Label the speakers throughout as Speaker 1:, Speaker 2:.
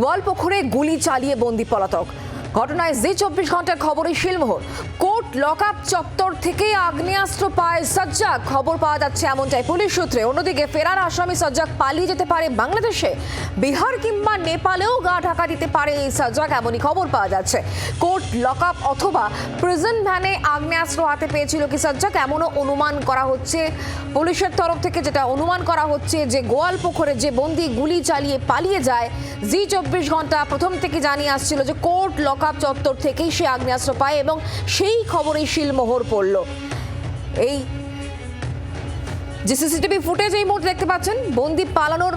Speaker 1: গোয়ালপুকুরে গুলি চালিয়ে বন্দি পলাতক। ঘটনায় জি চব্বিশ ঘণ্টার খবরে শিলমোহর। লক আপ চত্বর থেকেই আগ্নেয়াস্ত্র পায় সাজ্জাক খবর পাওয়া যাচ্ছে এমনটাই পুলিশ সূত্রে। অন্যদিকে ফেরার আসামি সাজ্জাক পালিয়ে যেতে পারে বাংলাদেশে। বিহার কিংবা নেপালেও গা ঢাকা দিতে পারে এই সাজ্জাক এমনই খবর পাওয়া যাচ্ছে। কোর্ট লক আপ অথবা প্রিজন ভ্যানে আগ্নেয়াস্ত্র হাতে পেয়েছিল কি সাজ্জাক এমনও অনুমান করা হচ্ছে। পুলিশের তরফ থেকে যেটা অনুমান করা হচ্ছে যে গোয়ালপুকুরে যে বন্দি গুলি চালিয়ে পালিয়ে যায়, জি চব্বিশ ঘণ্টা প্রথম থেকে জানিয়ে আসছিল যে কোর্ট লক আপ চত্বর থেকেই সে আগ্নেয়াস্ত্র পায় এবং সেই খবরেই শিলমোহর পড়ল। এই যে সিসিটিভি ফুটেজ এই মুহূর্তে দেখতে পাচ্ছেন, বন্দি পালানোর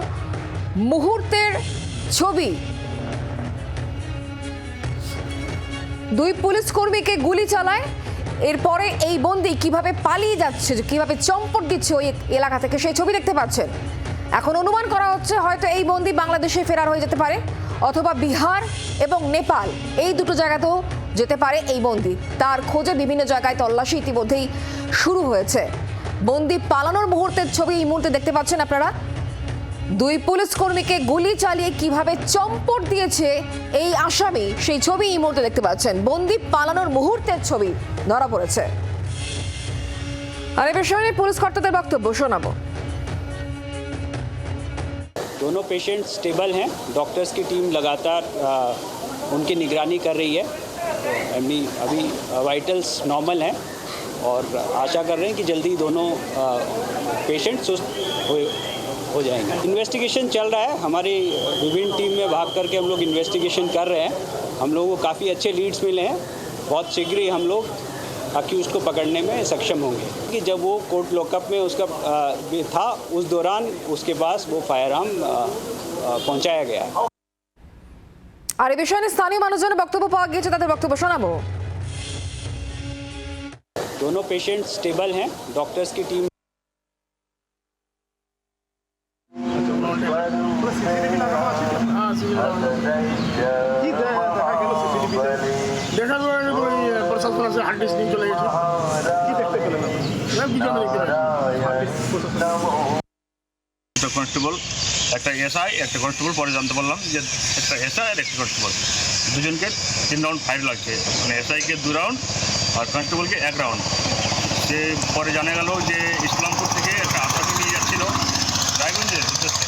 Speaker 1: মুহূর্তের ছবি। দুই পুলিশ কর্মীকে গুলি চালায়, এরপরে এই বন্দি কীভাবে পালিয়ে যাচ্ছে, কীভাবে চম্পট দিচ্ছে ওই এলাকা থেকে সেই ছবি দেখতে পাচ্ছেন। এখন অনুমান করা হচ্ছে হয়তো এই বন্দি বাংলাদেশে ফেরার হয়ে যেতে পারে, অথবা বিহার এবং নেপাল, এই দুটো জায়গাতেও যেতে পারে এই বন্দি তার খোঁজে বিভিন্ন জায়গায় তল্লাশি ইতিমধ্যেই শুরু হয়েছে বন্দি পালানোর মুহূর্তের ছবি এই মুহূর্তে দেখতে পাচ্ছেন আপনারা দুই পুলিশ কর্মীকে গুলি চালিয়ে কিভাবে চম্পট দিয়েছে এই আসামি সেই ছবি এই মুহূর্তে দেখতে পাচ্ছেন বন্দি পালানোর মুহূর্তের ছবি ধরা পড়েছে আর এ বিষয়ে নিয়ে পুলিশ কর্তাদের বক্তব্য শোনাবো
Speaker 2: दोनों पेशेंट स्टेबल हैं डॉक्टर्स की टीम लगातार आ, उनकी निगरानी कर रही है अभी अभी वाइटल्स नॉर्मल हैं और आशा कर रहे हैं कि जल्दी दोनों पेशेंट सुस्त हो हो जाएँगे। इन्वेस्टिगेशन चल रहा है। हमारी विभिन्न टीम में भाग करके हम लोग इन्वेस्टिगेशन कर रहे हैं। हम लोगों को काफ़ी अच्छे लीड्स मिले हैं। बहुत शीघ्र ही हम लोग अक्यूज को पकड़ने में सक्षम होंगे। कि जब वो कोर्ट लॉकअप में उसका था, उस दौरान उसके पास वो फायर आर्म पहुँचाया गया
Speaker 1: আর এ বিষয়ে নিয়ে স্থানীয় মানুষজনের বক্তব্য পাওয়া গিয়েছে তাদের বক্তব্য শোনাবো
Speaker 2: दोनों पेशेंट स्टेबल हैं डॉक्टर्स की टीम
Speaker 3: দেখা যায় যে ওই প্রশাসন আছে হার্ড ডিস্ক নিয়ে চলে গেছে কি দেখতে পেলেন আপনি না বিজয় দেখতে পেলেন
Speaker 4: একটা কনস্টেবল একটা এসআই একটা কনস্টেবল পরে জানতে পারলাম যে একটা এসআই আর একটা কনস্টেবল দুজনকে তিন রাউন্ড ফায়ার লাগছে। মানে এসআইকে দু রাউন্ড আর কনস্টেবলকে এক রাউন্ড সে পরে জানা গেল যে ইসলামপুর থেকে একটা আসামি নিয়ে যাচ্ছিল রায়গঞ্জের উদ্দেশ্যে।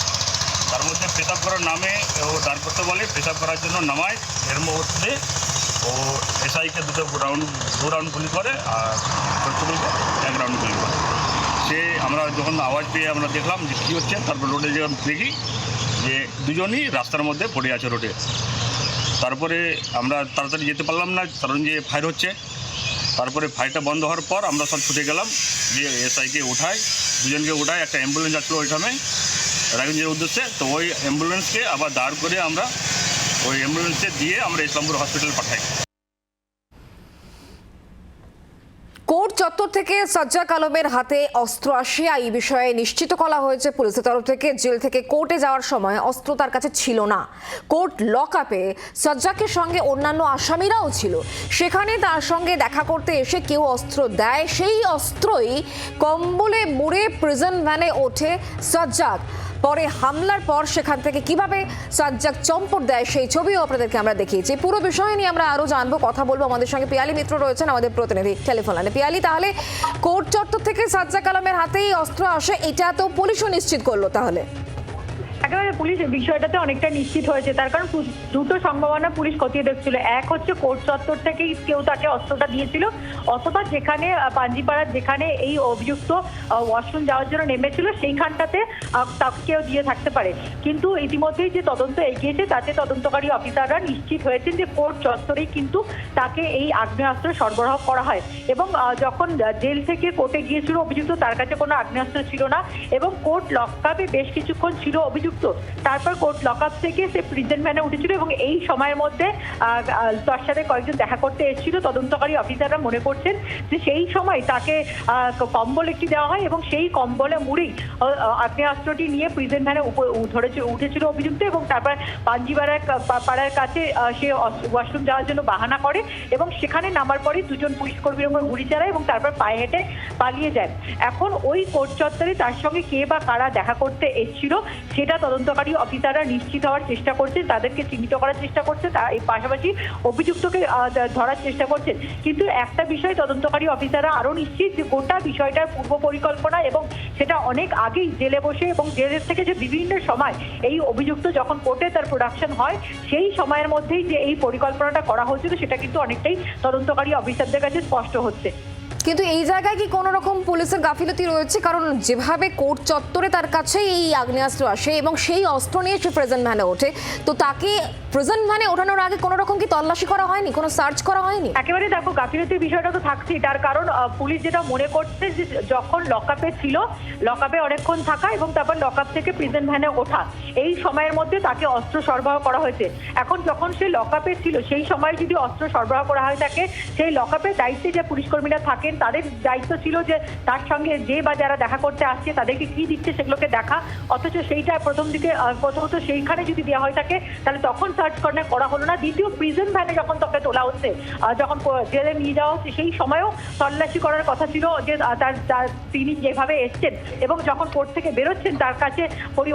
Speaker 4: তার মধ্যে পেশাব করার নামে ও দাঁড় করতে বলে পেশাব করার জন্য নামায়। এর মুহূর্তে ও এসআইকে দুটো রাউন্ড দু রাউন্ড গুলি করে আর কনস্টেবলকে এক রাউন্ড গুলি করে। সে আমরা যখন আওয়াজ পেয়ে আমরা দেখলাম যে কী হচ্ছে, তারপর রোডে যখন দেখি যে দুজনই রাস্তার মধ্যে পড়ে আছে রোডে। তারপরে আমরা তাড়াতাড়ি যেতে পারলাম না, কারণ যে ফায়ার হচ্ছে। তারপরে ফায়ারটা বন্ধ হওয়ার পর আমরা সব ছুটে গেলাম যে এসআইকে উঠাই, দুজনকে উঠাই, একটা অ্যাম্বুলেন্স যাচ্ছিল ওইখানে রায়গঞ্জের উদ্দেশ্যে। তো ওই অ্যাম্বুলেন্সকে আবার দাঁড় করে আমরা ওই অ্যাম্বুলেন্সে দিয়ে আমরা ইসলামপুর হসপিটাল পাঠাই।
Speaker 1: চত্বর থেকে সজ্জাক আলমের হাতে অস্ত্র আসে। এই বিষয়ে নিশ্চিত করা হয়েছে পুলিশের তরফ থেকে। জেল থেকে কোর্টে যাওয়ার সময় অস্ত্র তার কাছে ছিল না। কোর্ট লক আপে সজ্জাকের সঙ্গে অন্যান্য আসামিরাও ছিল। সেখানে তার সঙ্গে দেখা করতে এসে কেউ অস্ত্র দেয়। সেই অস্ত্রই কম্বলে মুড়ে প্রিজন ভ্যানে ওঠে সাজ্জাক পরে হামলার পর সেখান থেকে কীভাবে সাজ্জাক চম্পট দেয় সেই ছবিও আপনাদেরকে আমরা দেখিয়েছি। পুরো বিষয় নিয়ে আমরা আরও জানব, কথা বলব। আমাদের সঙ্গে পিয়ালি মিত্র রয়েছেন, আমাদের প্রতিনিধি টেলিফোন লাইনে। পিয়ালি, তাহলে কোর্ট চত্বর থেকে সাজ্জাক আলমের হাতেই অস্ত্র আসে, এটা তো পুলিশও নিশ্চিত করল তাহলে।
Speaker 5: একেবারে পুলিশ বিষয়টাতে অনেকটা নিশ্চিত হয়েছে। তার কারণ দুটো সম্ভাবনা পুলিশ খতিয়ে দেখছিল। এক হচ্ছে কোর্ট চত্বর থেকেই কেউ তাকে অস্ত্রটা দিয়েছিল। অথবা যেখানে পাঞ্জিপাড়ার যেখানে এই অভিযুক্ত ওয়াশরুম যাওয়ার জন্য নেমেছিল, সেইখানটাতে কেউ দিয়ে থাকতে পারে। কিন্তু ইতিমধ্যেই যে তদন্ত এগিয়েছে তাতে তদন্তকারী অফিসাররা নিশ্চিত হয়েছেন যে কোর্ট চত্বরেই কিন্তু তাকে এই আগ্নেয়াস্ত্র সরবরাহ করা হয়। এবং যখন জেল থেকে কোর্টে গিয়েছিল অভিযুক্ত, তার কাছে কোনো আগ্নেয়াস্ত্র ছিল না। এবং কোর্ট লকআপে বেশ কিছুক্ষণ ছিল অভিযুক্ত তারপর কোর্ট লকআপ থেকে সে প্রিজন ভ্যানে উঠেছিল এবং এই সময়ের মধ্যে তার সাথে কয়েকজন দেখা করতে এসেছিল। তদন্তকারী অফিসাররা মনে করছেন যে সেই সময় তাকে কম্বল একটি দেওয়া হয় এবং সেই কম্বলে আহ, আগ্নেয়াস্ত্রটি নিয়ে প্রিজন ভ্যানে ধরেছে উঠেছিল অভিযুক্ত এবং তারপর পাঞ্জিপাড়ার কা- পা- পাড়ার কাছে সে ওয়াশরুম যাওয়ার জন্য বাহানা করে এবং সেখানে নামার পরে দুজন পুলিশ কর্মীর উপর গুলি চালায় এবং তারপর পায়ে হেঁটে পালিয়ে যায়। এখন ওই কোর্ট চত্বরে তার সঙ্গে কে বা কারা দেখা করতে এসেছিল সেটা তদন্তকারী অফিসাররা নিশ্চিত হওয়ার চেষ্টা করছেন তাদেরকে চিহ্নিত করার চেষ্টা করছে তা এই পাশাপাশি অভিযুক্তকে ধরার চেষ্টা করছেন কিন্তু একটা বিষয় তদন্তকারী অফিসাররা আরও নিশ্চিত যে গোটা বিষয়টার পূর্ব পরিকল্পনা এবং সেটা অনেক আগেই জেলে বসে এবং জেলের থেকে যে বিভিন্ন সময় এই অভিযুক্ত যখন কোর্টে তার প্রোডাকশন হয়, সেই সময়ের মধ্যেই যে এই পরিকল্পনাটা করা হয়েছিল, সেটা কিন্তু অনেকটাই তদন্তকারী অফিসারদের কাছে স্পষ্ট হচ্ছে।
Speaker 1: কিন্তু এই জায়গায় কি কোনো রকম পুলিশের গাফিলতি রয়েছে? কারণ যেভাবে কোর্ট চত্বরে তার কাছে এই আগ্নেয়াস্ত্র আসে এবং সেই অস্ত্র নিয়ে সে প্রেজেন্ট ভ্যানে ওঠে। তো তাকে প্রেজেন্ট ভ্যানে ওঠানোর আগে কোনো রকম কি তল্লাশি করা হয়নি? কোনো সার্চ করা হয়নি?
Speaker 5: একেবারে দেখো, গাফিলতির বিষয়টা তো থাকছেই। তার কারণ পুলিশ যেটা মনে করছে যে যখন লকআপে ছিল লকআপে অনেকক্ষণ থাকা এবং তারপর লকআপ থেকে প্রেজেন্ট ভ্যানে ওঠা, এই সময়ের মধ্যে তাকে অস্ত্র সরবরাহ করা হয়েছে। এখন যখন সে লকআপে ছিল, সেই সময় যদি অস্ত্র সরবরাহ করা হয় থাকে সেই লকআপের দায়িত্বে যে পুলিশ কর্মীরা থাকেন তাদের দায়িত্ব ছিল যে তার সঙ্গে যে বা যারা দেখা করতে আসছে, তাদেরকে কি দিচ্ছে সেগুলোকে দেখা। অথচ সেইটা প্রথম দিকে প্রথমত সেইখানে যদি দেওয়া হয় থাকে তাহলে তখন সার্চ করা করা হলো না। দ্বিতীয় প্রিজন ভ্যানে যখন তাকে তোলা হচ্ছে যখন জেলে নিয়ে যাওয়া হচ্ছে, সেই সময়ও তল্লাশি করার কথা ছিল যে তার তিনি যেভাবে এসছেন এবং যখন কোর্ট থেকে বেরোচ্ছেন, তার কাছে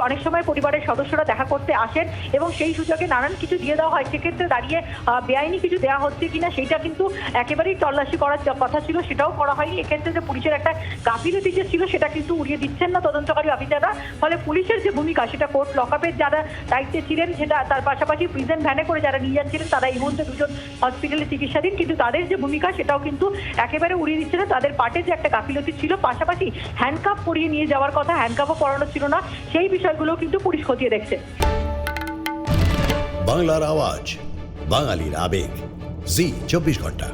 Speaker 5: অনেক সময় পরিবারের সদস্যরা দেখা করতে আসেন এবং সেই সুযোগে নানান কিছু দিয়ে দেওয়া হয়। সেক্ষেত্রে দাঁড়িয়ে বেআইনি কিছু দেওয়া হচ্ছে কিনা সেটা কিন্তু একেবারেই তল্লাশি করার কথা ছিল, সেটাও করা হয়নি। এক্ষেত্রে যে পুলিশের একটা গাফিলতি যে ছিল, সেটা কিন্তু উড়িয়ে দিচ্ছেন না তদন্তকারী অফিসাররা ফলে পুলিশের যে ভূমিকা, সেটা কোর্ট লকআপের যারা দায়িত্বে ছিলেন, সেটা তার পাশাপাশি প্রিজন ভ্যানে করে যারা নিয়ে যাচ্ছিলেন, তারা এই মুহূর্তে দুজন হসপিটালে চিকিৎসাধীন। কিন্তু তাদের যে ভূমিকা, সেটাও কিন্তু একেবারে উড়িয়ে দিচ্ছে না। তাদের পাটে যে একটা গাফিলতি ছিল, পাশাপাশি হ্যান্ডকাপ পরিয়ে নিয়ে যাওয়ার কথা হ্যান্ডকাপও পরানো ছিল না, সেই বিষয়গুলো কিন্তু পুলিশ খতিয়ে দেখছে।
Speaker 6: বাংলার আওয়াজ, বাঙালির আবেগ। জি, চব্বিশ ঘণ্টা।